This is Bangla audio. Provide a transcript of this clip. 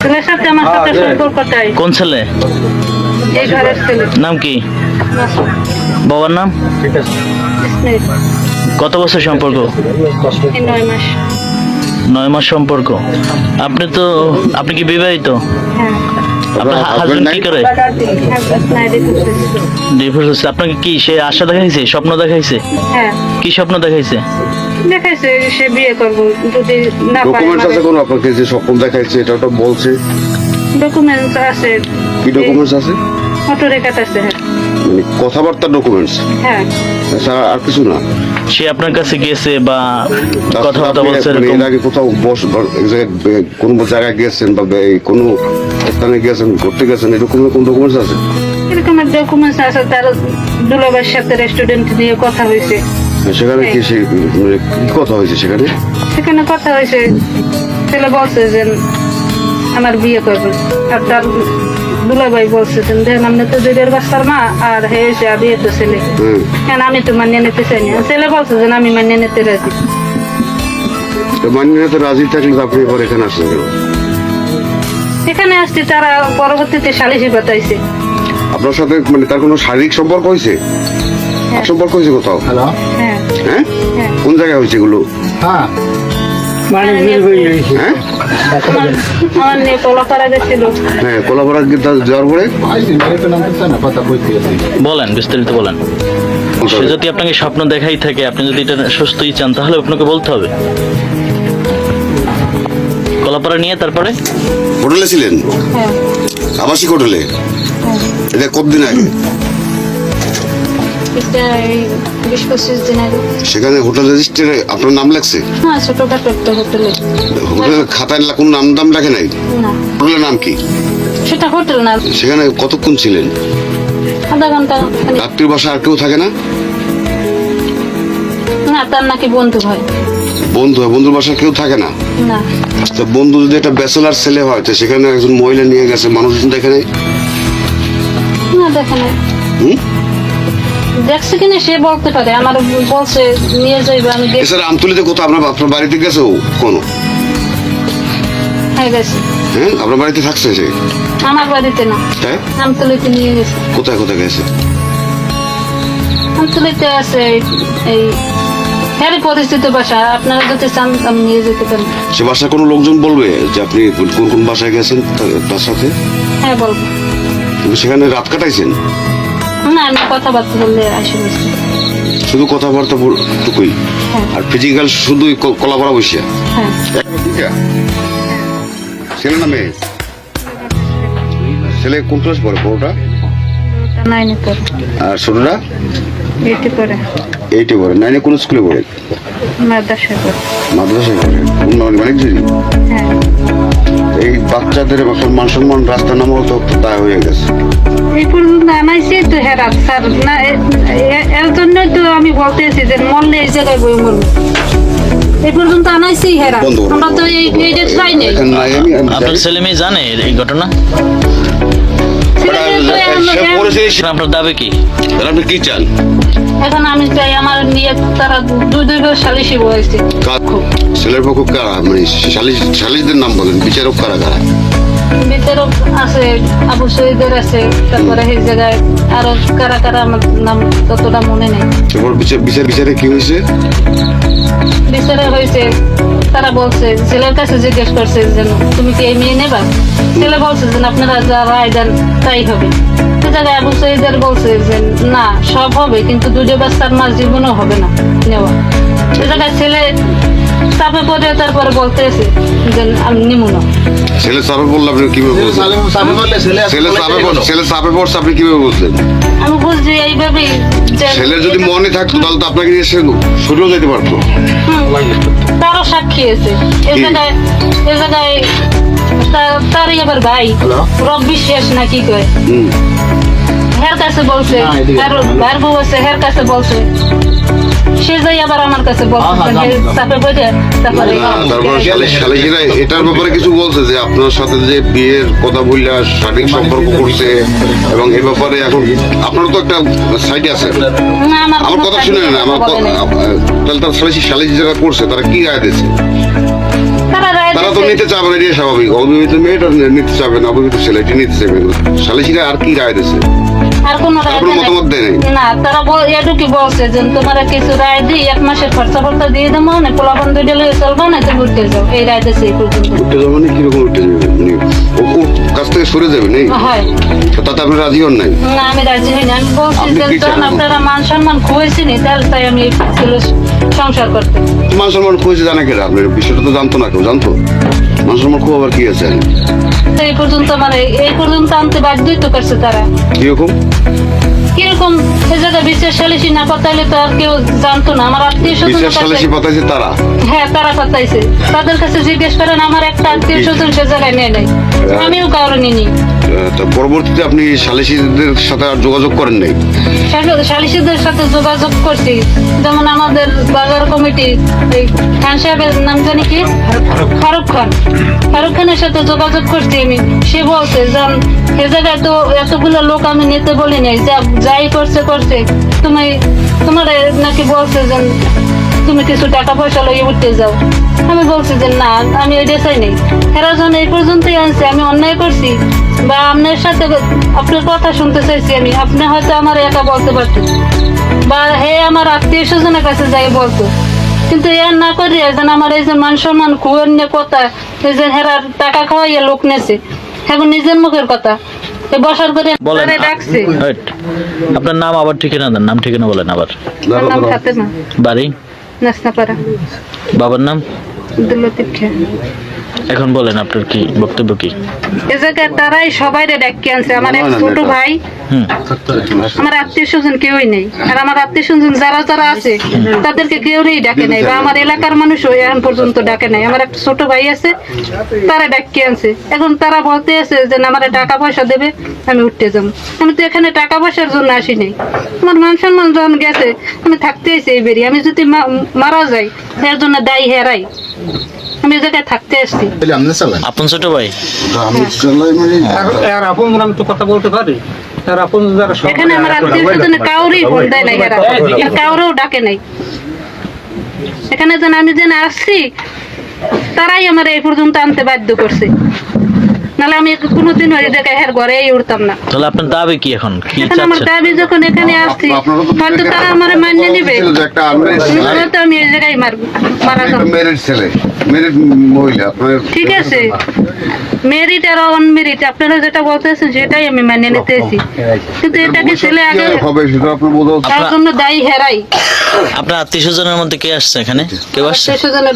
ছেলের সাথে আমার সাথে সম্পর্কটাই কোন ছেলে? এই ঘরের ছেলে। নাম কি? বাবার নাম? কত বছর সম্পর্ক? নয় মাস। নয় মাস সম্পর্ক। আপনি তো আপনি কি বিবাহিত? হ্যাঁ। আপনার হাজবেন্ড কি করে? ডিভোর্স হচ্ছে। আপনাকে কি সে আশা দেখাইছে? স্বপ্ন দেখাইছে? হ্যাঁ। কি স্বপ্ন দেখাইছে? দেখাইছে সে বিয়ে করব যদি না পারে ডকুমেন্টস আছে কোনো আপনাকে যে স্বপ্ন দেখাইছে এটা ওটা বলছে। ডকুমেন্টস আছে। কি ডকুমেন্টস আছে? ফটো রেখাত আছে হ্যাঁ। মানে কথাবার্তার ডকুমেন্টস হ্যাঁ। ছাড়া আর কিছু না। সে আপনার কাছে গেছে বা কথাবার্তা বলছে মানে এরকম? আগে কোথাও বস এক জায়গায় কোনো জায়গায় গিয়েছেন বা বে- এই কোনো স্থানে গিয়েছেন ঘুরতে গেছেন এরকম কোন ডকুমেন্টস আছে? এরকমের ডকুমেন্টস আছে তার দুলাবের সাথে রেস্টুরেন্ট নিয়ে কথা হয়েছে। সেখানে কি সে মানে কি কথা হয়েছে সেখানে? সেখানে কথা হয়েছে। ছেলে বলছে যে আমার বিয়ে করবে। আর তার দুলাভাই বলছে যে দেখেন আপনি তো দুইটার বাচ্চার মা আর হে হয়েছে আর বিয়ে তো ছেলে। হ্যাঁ কেন আমি তো মানিয়ে নিতে চাই না। ছেলে বলছে যে আমি মানিয়ে নিতে রাজি। তো মানিয়ে তো রাজি থাকলে আপনি এবার এখানে আসছেন কেন? এখানে আসছি তারা পরবর্তীতে সালিশি বাতাইছে আপনার সাথে মানে তার কোনো শারীরিক সম্পর্ক হয়েছে হ্যাঁ। সম্পর্ক হয়েছে কোথাও? হ্যাঁ। হ্যাঁ? হ্যাঁ। কোন জায়গায় হয়েছে এগুলো? হ্যাঁ। বলেন বিস্তারিত বলেন। সে যদি আপনাকে স্বপ্ন দেখাই থাকে আপনি যদি এটা সুস্থই চান তাহলে আপনাকে বলতে হবে। কলাপাড়া নিয়ে তারপরে? হোটেলে ছিলেন? হ্যাঁ। আবাসিক হোটেলে? এটা কতদিন আগে? সেখানে হোটেল রেজিস্ট্রারে আপনার নাম লাগছে হ্যাঁ হোটেলের খাতায় কোনো নাম দাম রাখে নাই? হোটেলের নাম কি? সেটা হোটেল না। সেখানে কতক্ষণ ছিলেন? আধা ঘণ্টা রাত্রির বাসা আর কেউ থাকে না? না তার নাকি বন্ধু হয়। বন্ধু হয় বন্ধুর বাসা কেউ থাকে না? না। তো বন্ধু যদি একটা ব্যাচেলার ছেলে হয় তো সেখানে একজন মহিলা নিয়ে গেছে মানুষজন দেখে নাই? না দেখে নাই। হুম? দেখছে কিনা সে বলতে পারে। আমার বলছে নিয়ে যাইবে আমি আমতলিতে কোথাও আপনার আপনার বাড়িতে গেছে ও কোনো? হয়ে গেছে। হ্যাঁ আপনার বাড়িতে থাকছে সে? আমার বাড়িতে না। আমতলিতে নিয়ে গেছে। কোথায় কোথায় গেছে? আমতলিতে আছে এই হ্যাঁ পরিচিত বাসা আপনারা যদি চান আমি নিয়ে যেতে পারি। সে বাসায় কোনো লোকজন বলবে যে আপনি কোন কোন বাসায় গেছেন তার- সাথে? হ্যাঁ বলব। কিন্তু সেখানে রাত কাটাইছেন? না আমি কথাবার্তা বললে আসে শুধু কথাবার্তা টুকুই। হ্যাঁ। আর ফিজিক্যাল শুধুই ক- কলাপাড়া বসিয়া হ্যাঁ। ছেলে না মেয়ে? ছেলে কোন ক্লাস পড়ে বড়টা? আর ছোটটা? এইটি পড়ে। এইটে পড়ে। নাইনে কোন স্কুলে পড়ে? মাদ্রাসায় পড়ে। মাদ্রাসায় পড়ে? মানে যদি হ্যাঁ। এই বাচ্চাদের একটা মান সম্মান রাস্তা নামাও তো তাই হয়ে গেছে। এই পর্যন্ত আনাইছি তো হেরাত স্যার। না এর জন্যই তো আমি বলতেছি যে মরলে এই জায়গায় বই মরবো। এই পর্যন্ত আনাইছি আমরা তো এই চাই নাই এখন আপনার ছেলে মেয়ে জানে এই ঘটনা? আপনার দাবি কি? আপনি কি চান? এখন আমি চাই আমার নিয়ে তারা দুই দুই সালিশি বয়েছে ছেলের পক্ষ কারা? মানে সালিশ সালিশদের নাম বলেন বিচারক কারা কারা? বিচারক আছে আবু শহীদের আছে তারপরে এই জায়গায় আরও কারা কারা আমার নাম ততটা মনে নেই। বিচার বিচার বিচারে কি হয়েছে? বিচারে হয়েছে তারা বলছে ছেলের কাছে জিজ্ঞেস করছে যে তুমি কি এই মেয়ে নেবা? ছেলে বলছে যে আপনারা যা রায় দেন তাই হবে। সে জায়গায় আবু সঈদের বলছে যে না সব হবে কিন্তু দুটো বাচ্চার মার জীবনও হবে না নেওয়া। সে জায়গায় ছেলে চাপে পড়ে তারপরে বলতেছে যে আমি নিমু না। ছেলে চাপে পড়লে আপনি কীভাবে ছেলে ছেলে চাপে পড়- ছেলে চাপে পড়ছে আপনি কীভাবে বুঝলেন? আমি বুঝছি এইভাবেই যে ছেলের যদি মনে থাকতো তাহলে তো আপনাকে নিয়ে সে সরেও যেতে পারতো। তারও সাক্ষী আছে। এ জায়গায় এ জায়গায় তারই আবার ভাই। হ্যালো? রব বিশ্বাস না কি কয়? হের কাছে বলছে আসো, ভাইয়ের বউ আছে হের কাছে বলছে। সে যাই আবার আমার কাছে এটার ব্যাপারে কিছু বলছে যে আপনার সাথে যে বিয়ের কথা বললে শারীরিক সম্পর্ক করছে এবং এ ব্যাপারে এখন আপনার তো একটা সাইড আছে। আমার কথা শুনে না আমার তাহলে তার সালিশি সালিশ যারা করছে তারা কি রায় দিয়েছে? তারা তো নিতে চাবে না স্বাভাবিক। অবিবাহিত মেয়েটা নিতে চাবে না অবিবাহিত ছেলেটি নিতে চাবে সালিশিরা আর কি রায় দিছে? আর কোনো। মতামত দেয় না তারা এটুকু বলছে যে তোমার কিছু রায় দিই এক মাসের খরচা খরচা দিয়ে দেবো না পোলা বন্ধ দিলে চলবো না তো ঘুরতে যাও এই রায় এই পর্যন্ত। উঠতে যাবে মানে কীরকম উঠতে যাবে? সরে যাবে নেই? হয়। তাতে আপনি রাজি হন নাই? না আমি রাজি হইনি আমি বলছি যে যখন আপনারা মান সম্মান খুঁজেছি নি তাহলে তাই আমি সংসার করতে। মান সম্মান খুঁজে জানা কেটা আপনার বিষয়টা তো জানতো না কেউ জানতো? মান সম্মান খুব আবার কি আছে? এই পর্যন্ত মানে এই পর্যন্ত আনতে বাধ্যই তো করছে তারা। কীরকম? কীরকম? সে জায়গায় বিশেষ সালিশি না পাতাইলে তো আর কেউ জানতো না। আমার আত্মীয় স্বজন বিশেষ সালিশি পাঠাইছে। তারা? হ্যাঁ তারা পাতাইছে তাদের কাছে জিজ্ঞেস করেন আমার একটা আত্মীয় স্বজন সে জায়গায় নেয় নাই। আমিও কারও নিনি তো পরবর্তীতে আপনি সালিশিদের সাথে আর যোগাযোগ করেন নাই? সালিশিদের সাথে যোগাযোগ করছি। যেমন আমাদের বাজার কমিটি এই খান সাহেবের নাম জানি কি? ফারুক খান। ফারুক খানের সাথে যোগাযোগ করছি আমি। সে বলছে যে এ জায়গায় তো এতগুলো লোক আমি নিতে বলি নাই। যা যাই করছে করছে। তুমি তোমার নাকি বলছে যে তুমি কিছু টাকা পয়সা লইয়ে উঠতে যাও। আমি বলছি যে না আমি ওই চাই নেই। এরা যখন এই পর্যন্তই আনছে আমি অন্যায় করছি বা আপনার সাথে আপনার কথা শুনতে চাইছি আমি আপনি হয়তো আমার একা বলতে পারতেন। বা হে আমার আত্মীয় স্বজনের কাছে যাই বলতো। কিন্তু এর না করি যেন আমার এই যে মান সম্মান কুয়ের নিয়ে কথা এই যে হেরার টাকা খাওয়াইয়া লোক নেছে এখন নিজের মুখের কথা। বসার করে ডাকছে। আপনার নাম আবার ঠিকানা দেন নাম ঠিকানা বলেন আবার। নাম ফাতেমা। বাড়ি? বাবার নাম? Dalatit yan. এখন বলেন আপনার কি বক্তব্য কি? এ জায়গায় তারাই সবাই ডাকি আনছে। আমার এক ছোট ভাই হুম। আমার আত্মীয় স্বজন কেউই নেই। আর আমার আত্মীয় স্বজন যারা যারা আছে তাদেরকে কেউ কেউই ডাকে নাই বা আমার এলাকার মানুষও এখন পর্যন্ত ডাকে নাই। আমার একটা ছোট ভাই আছে তারা ডাকি আনছে। এখন তারা বলতে আছে যে না, আমার টাকা পয়সা দেবে আমি উঠতে যাব। আমি তো এখানে টাকা পয়সার জন্য আসি নাই আমার মান সম্মান যখন গেছে আমি থাকতে এসে এই বেরিয়ে আমি যদি মা- মারা যাই এর জন্য দায়ী হেরাই। আমি এই জায়গায় থাকতে আসছি। আপনি চালান। আপন ছোট ভাই? আমি চালাই মানে আর- আপন আমি তো কথা বলতে পারি। আর আপন যারা এখানে আমার আত্মীয় স্বজন ফোন দেয় নাই এরা কাউরেও ডাকে নাই। এখানে যেন আমি যেন আসছি তারাই আমার এই পর্যন্ত আনতে বাধ্য করছে। নাহলে আমি কোনোদিন ওই জায়গায় হের ঘরে উঠতাম না। তাহলে আপনার দাবি কি এখন? কি এখন আমার দাবি যখন এখানে আসছি হয়তো তারা আমার মান্য নিবে। আমি এই জায়গায় মার- মারা যাব। মেরিড মহিলা আপনার ঠিক আছে। মেরিট আর অনমেরিট আপনারা যেটা বলতেছেন সেটাই আমি মেনে নিতেছি। কিন্তু এটাকে ছেলে আগে হবে সেটা আপনি বোঝা তার জন্য দায়ী হেরাই। আপনার আত্মীয় স্বজনের মধ্যে কে আসছে এখানে? কেউ আসছে? সেজন্য